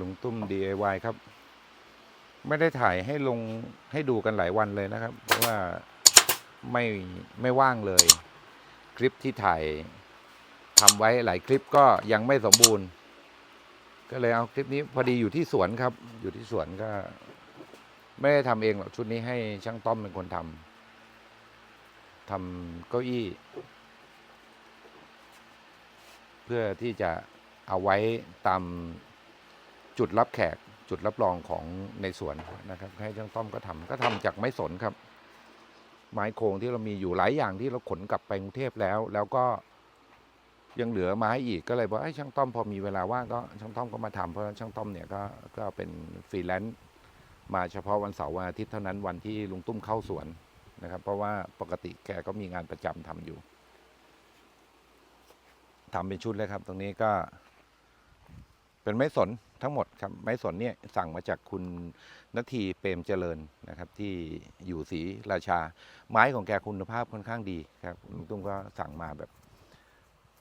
ลุงตุ้ม DIY ครับ ไม่ได้ถ่ายให้ลงให้ดูกันหลายวันเลยนะครับ เพราะว่าไม่ไม่ว่างเลย คลิปที่ถ่ายทำไว้หลายคลิปก็ยังไม่สมบูรณ์ ก็เลยเอาคลิปนี้พอดีอยู่ที่สวนครับ อยู่ที่สวนก็ ไม่ได้ทำเองหรอกชุดนี้ให้ช่างต้อมเป็นคนทำทำเก้าอี้ เพื่อที่จะเอาไว้ตาม จุดรับแขกจุดรับรองของในสวนนะครับ ให้ช่างต้อมก็ทำก็ทำจากไม้สนครับ ไม้โครงที่เรามีอยู่หลายอย่างที่เราขนกลับไปกรุงเทพแล้ว แล้วก็ยังเหลือไม้อีกก็เลยบอกไอ้ช่างต้อมพอมีเวลาว่างก็ช่างต้อมก็มาทำเพราะช่างต้อมเนี่ยก็ก็เป็นฟรีแลนซ์มาเฉพาะวันเสาร์วันอาทิตย์เท่านั้นวันที่ลุงตุ้มเข้าสวนนะครับ เพราะว่าปกติแกก็มีงานประจำทำอยู่ทำเป็นชุดเลยครับ ตรงนี้ก็ เป็นไม้สนทั้งหมดครับไม้สนเนี่ยสั่งมาจากคุณนาทีเปรมเจริญนะครับ ที่อยู่ศรีราชา ไม้ของแกคุณภาพค่อนข้างดีครับลุงตุ้มก็สั่งมาแบบ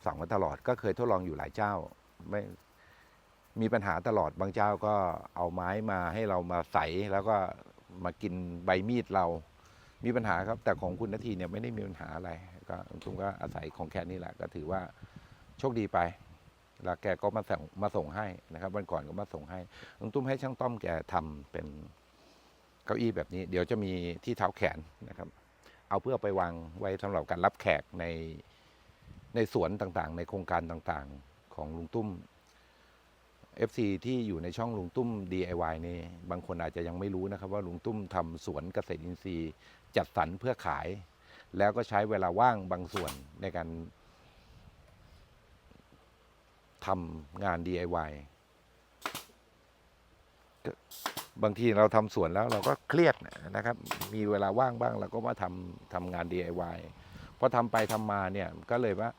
สั่งมาตลอดก็เคยทดลองอยู่หลายเจ้าไม่มีปัญหาตลอดบางเจ้าก็เอาไม้มาให้เรามาใส่แล้วก็มากินใบมีดเรา มีปัญหาครับ แต่ของคุณนาทีเนี่ยไม่ได้มีปัญหาอะไร ก็ลุงตุ้มก็อาศัยของแค่นี้แหละก็ถือว่าโชคดีไป แล้วแกก็มาส่งมาส่งให้นะครับ วันก่อนก็มาส่งให้ลุงตุ้มให้ช่างต้อมแกทำเป็นเก้าอี้แบบนี้ เดี๋ยวจะมีที่เท้าแขนนะครับ เอาเพื่อไปวางไว้สำหรับการรับแขกในในสวนต่างๆ ในโครงการต่างๆของลุงตุ้ม FC ที่อยู่ในช่องลุงตุ้ม DIY นี่บางคนอาจจะยังไม่รู้นะครับ ว่าลุงตุ้มทำสวนเกษตรอินทรีย์ จัดสรรเพื่อขาย แล้วก็ใช้เวลาว่างบางส่วนในการ ทำงาน DIY ก็บางทีเราทำสวนแล้วเราก็เครียดนะครับ มีเวลาว่างบ้างเราก็มาทำทำงาน DIY พอทำไปทำมาเนี่ยก็เลยว่า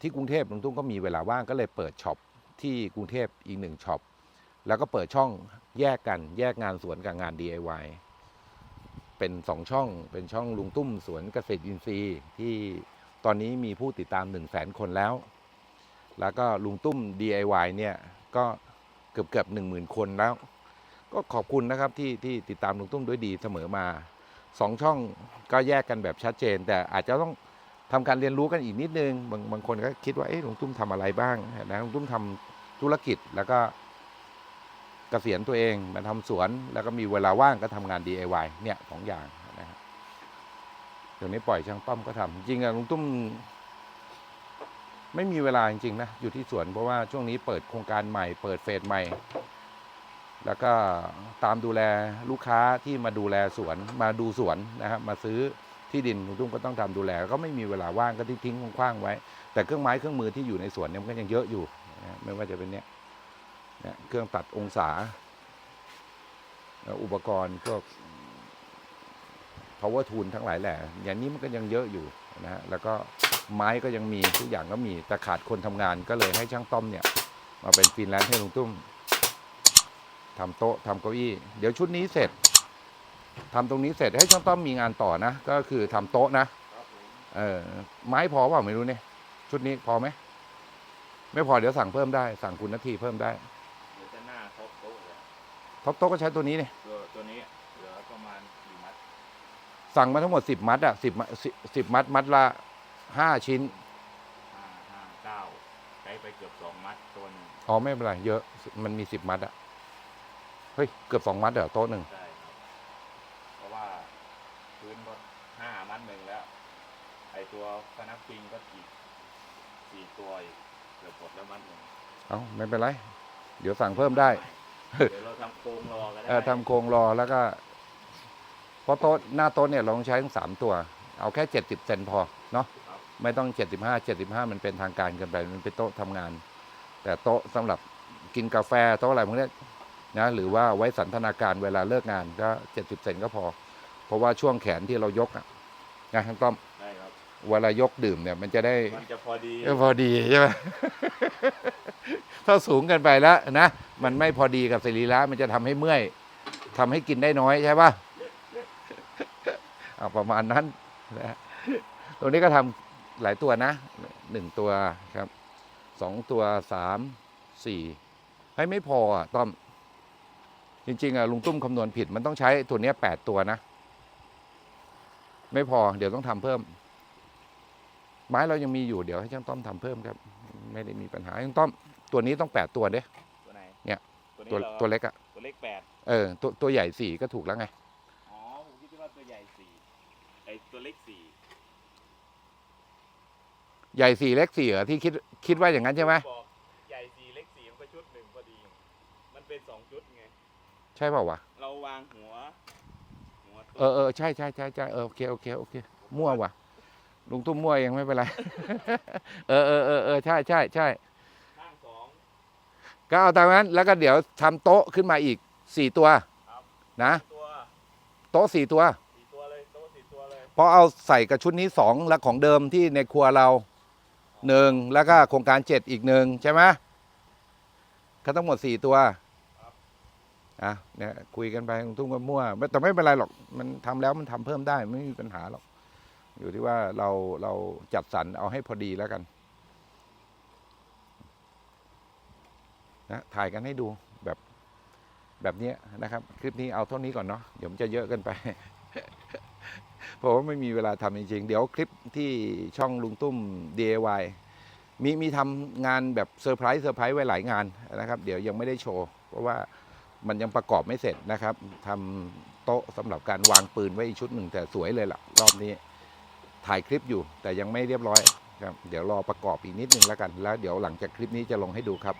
ที่กรุงเทพลุงตุ้มก็มีเวลาว่างก็เลยเปิดช็อปที่กรุงเทพอีกหนึ่งช็อปแล้วก็เปิดช่องแยกกันแยกงานสวนกับงาน DIY เป็นสองช่องเป็นช่องลุงตุ้มสวนเกษตรอินทรีย์ที่ตอนนี้มีผู้ติดตาม 1 0 0 0 0แสนคนแล้ว แล้วก็ลุงตุ้ม DIY เนี่ยก็เกือบเกือบหนึ่งหมื่นคนแล้ว ก็ขอบคุณนะครับที่ที่ติดตามลุงตุ้มด้วยดีเสมอมาสองช่องก็แยกกันแบบชัดเจน แต่อาจจะต้องทำการเรียนรู้กันอีกนิดนึง บางบางคนก็คิดว่าเอ๊ะลุงตุ้มทำอะไรบ้างนะลุงตุ้มทำธุรกิจแล้วก็เกษียณตัวเองมาทำสวนแล้วก็มีเวลาว่างก็ทำงาน DIY เนี่ยสองอย่างนะครับเดี๋ยวนี้ปล่อยช่างต้อมก็ทำจริงอะลุงตุ้ม ไม่มีเวลาจริงๆนะอยู่ที่สวนเพราะว่าช่วงนี้เปิดโครงการใหม่ เปิดเฟสใหม่ แล้วก็ตามดูแลลูกค้าที่มาดูแลสวนมาดูสวนนะครับมาซื้อที่ดินลุงตุ้มก็ต้องทำดูแลก็ไม่มีเวลาว่างก็ทิ้งทิ้งๆคว้างไว้ แต่เครื่องไม้เครื่องมือที่อยู่ในสวนเนี่ยมันก็ยังเยอะอยู่นะไม่ว่าจะเป็นเนี้ยเนี่ยเครื่องตัดองศาแล้วอุปกรณ์พวก power tool ทั้งหลายแหละ อย่างนี้มันก็ยังเยอะอยู่นะฮะแล้วก็ ไม้ก็ยังมีทุกอย่างก็มีแต่ขาดคนทำงานก็เลยให้ช่างต้อมเนี่ย มาเป็นฟรีแลนซ์ให้ลุงตุ้มทำโต๊ะทำเก้าอี้ เดี๋ยวชุดนี้เสร็จทำตรงนี้เสร็จให้ช่างต้อมมีงานต่อนะ ก็คือทำโต๊ะนะเออไม้พอเปล่าไม่รู้เนี่ยชุดนี้พอไหมไม่พอเดี๋ยวสั่งเพิ่มได้ สั่งคุณนาทีเพิ่มได้เดี๋ยวจะหน้าท็อปโต๊ะเลยท็อปโต๊ะก็ใช้ตัวนี้เนี่ยตัวตัวนี้เหลือประมาณกี่มัด สั่งมาทั้งหมดสิบมัดอะสิบสิบมัดมัดละ ห้าชิ้น ห้าห้าเก้าใช้ไปเกือบสองมัดตัวหนึงอ๋อไม่เป็นไรเยอะมันมีสิบมัดอะเฮ้ยเกือบสองมัดเหรอโต๊ะหนึ่งใช่ครับ เพราะว่าพื้นก็ห้ามัดหนึ่งแล้ว ไอตัวพนักพิงก็อีกสี่ตัวอีกเกือบหมดแล้วมัดหนึ่งเอ้าไม่เป็นไร เดี๋ยวสั่งเพิ่มได้ เดี๋ยวเราทำโครงรอกันได้เออทำโครงรอแล้วก็เพราะโต๊ะหน้าโต๊ะเนี่ยเราต้องใช้ทั้งสามตัว เอาแค่เจ็ดสิบเซนพอเนาะครับ ไม่ต้องเจ็ดสิบห้าเจ็ดสิบห้ามันเป็นทางการเกินไป มันเป็นโต๊ะทำงาน แต่โต๊ะสำหรับกินกาแฟโต๊ะอะไรพวกเนี้ยนะหรือว่าไว้สันทนาการเวลาเลิกงานก็เจ็ดสิบเซนก็พอ เพราะว่าช่วงแขนที่เรายกอะงานข้างต้อมได้ครับเวลายกดื่มเนี่ย มันจะได้มันจะพอดีเออพอดีใช่ไหมถ้าสูงเกันไปแล้วนะ มันไม่พอดีกับสรีระมันจะทำให้เมื่อยทำให้กินได้น้อยใช่ปะเอาประมาณนั้นนะตรงนี้ก็ทำ หลายตัวนะหนึ่งตัวครับสองตัวสามสี่ให้ไม่พออะต้อม จริง ๆอะลุงตุ้มคำนวณผิดมันต้องใช้ตัวเนี้ยแปดตัวนะ ไม่พอเดี๋ยวต้องทำเพิ่ม ไม้เรายังมีอยู่เดี๋ยวให้ช่างต้อมทำเพิ่มครับ ไม่ได้มีปัญหาช่างต้อม ตัวนี้ต้องแปดตัวเด้ ตัวไหนเนี่ยตัวตัวนี้เหรอตัวเล็กอะตัวเล็กแปดเออตัวตัวใหญ่สี่ก็ถูกแล้วไงอ๋อผมคิดว่าตัวใหญ่สี่ไอตัวเล็กสี่ ใหญ่สี่เล็กสี่เหรอที่คิดคิดว่าอย่างนั้นใช่ไหมบอกใหญ่สี่เล็กสี่มันก็ชุดหนึ่งพอดี มันเป็นสองชุดไง ใช่เปล่าวะ เราวางหัวหัวเออเออใช่ใช่ใช่ใช่เออโอเคโอเคโอเคมั่วว่ะลุงตุ้มมั่วเองไม่เป็นไร เออเออเออเออใช่ใช่ใช่ข้างสอง ก็เอาตามนั้น แล้วก็เดี๋ยวทำโต๊ะขึ้นมาอีกสี่ตัวครับ นะตัวโต๊ะสี่ตัวสี่ตัวเลยโต๊ะสี่ตัวเลยเพราะเอาใส่กับชุดนี้สองแล้วของเดิมที่ในครัวเรา หนึ่งแล้วก็โครงการเจ็ดอีกหนึ่งใช่ไหมก็ทั้งหมดสี่ตัวอะเนี่ยคุยกันไปลุงตุ้มก็มั่วแต่ไม่เป็นไรหรอก มันทำแล้วมันทำเพิ่มได้ไม่มีปัญหาหรอก อยู่ที่ว่าเราเราจัดสรรเอาให้พอดีแล้วกันนะถ่ายกันให้ดูแบบแบบเนี้ยนะครับ คลิปนี้เอาเท่านี้ก่อนเนาะเดี๋ยวมันจะเยอะเกินไป เพราะว่าไม่มีเวลาทำจริงๆ เดี๋ยวคลิปที่ช่องลุงตุ้ม DIY มีมีทำงานแบบเซอร์ไพรส์เซอร์ไพรส์ไว้หลายงานนะครับ เดี๋ยวยังไม่ได้โชว์ เพราะว่ามันยังประกอบไม่เสร็จนะครับทำโต๊ะสำหรับการวางปืนไว้อีกชุดหนึ่งแต่สวยเลยล่ะ รอบนี้ถ่ายคลิปอยู่แต่ยังไม่เรียบร้อยครับเดี๋ยวรอประกอบอีกนิดนึงแล้วกัน แล้วเดี๋ยวหลังจากคลิปนี้จะลงให้ดูครับ